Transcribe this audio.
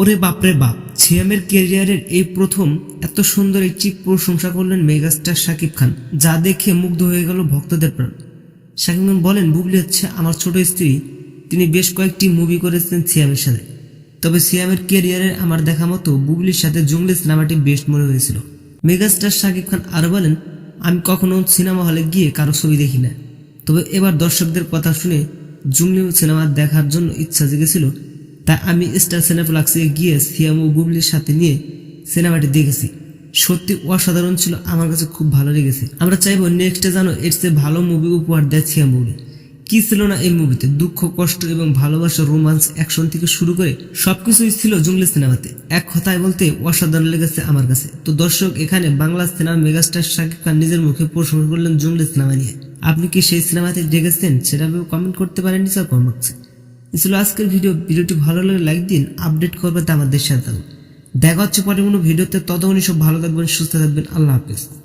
ওরে বাপরে বাপ সিয়ামের ক্যারিয়ারের এই প্রথম এত সুন্দর একটি প্রশংসা করলেন মেগাস্টার শাকিব খান, যা দেখে মুগ্ধ হয়ে গেল ভক্তদের প্রাণ। শাকিব খান বলেন, বুবলি হচ্ছে আমার ছোট স্ত্রী, তিনি বেশ কয়েকটি মুভি করেছেন সিয়ামের সাথে। তবে সিয়ামের ক্যারিয়ারে আমার দেখা মতো বুবলির সাথে জঙ্গলি সিনেমাটি বেস্ট মনে হয়েছিল। মেগাস্টার শাকিব খান আরও বলেন, আমি কখনো সিনেমা হলে গিয়ে কারও ছবি দেখি না। তবে এবার দর্শকদের কথা শুনে জঙ্গলি সিনেমা দেখার জন্য ইচ্ছা জেগেছিল তাই আমি স্টার সিনেপ্লাক্সে গিয়ে সিয়াম ও বুবলির সাথে নিয়ে সিনেমাটি দেখেছি। সত্যি অসাধারণ ছিল, আমার কাছে খুব ভালো লেগেছে। আমরা চাইব নেক্সটে যেন এর চেয়ে ভালো মুভি উপহার দেয় সিয়াম বুবলি কি ছিল না এই মুভিতে দুঃখ, কষ্ট এবং ভালোবাসা রোমান্স অ্যাকশন থেকে শুরু করে সবকিছুই ছিল জঙ্গলি সিনেমাতে। এক কথায় বলতে অসাধারণ লেগেছে আমার কাছে। তো দর্শক, এখানে বাংলা সিনেমা মেগাস্টার শাকিব খান নিজের মুখে প্রশংসা করলেন জঙ্গলি সিনেমা নিয়ে। আপনি কি সেই সিনেমাতে দেখেছেন? সেটা কমেন্ট করতে পারেন নিচে কমেন্ট ছিল আজকের ভিডিও। ভিডিওটি ভালো লাগলে লাইক দিন, আপডেট করবে তা আমাদের সাথে। দেখা হচ্ছে পরে কোনো ভিডিওতে। ততক্ষণই সব ভালো থাকবেন, সুস্থ থাকবেন। আল্লাহ হাফেজ।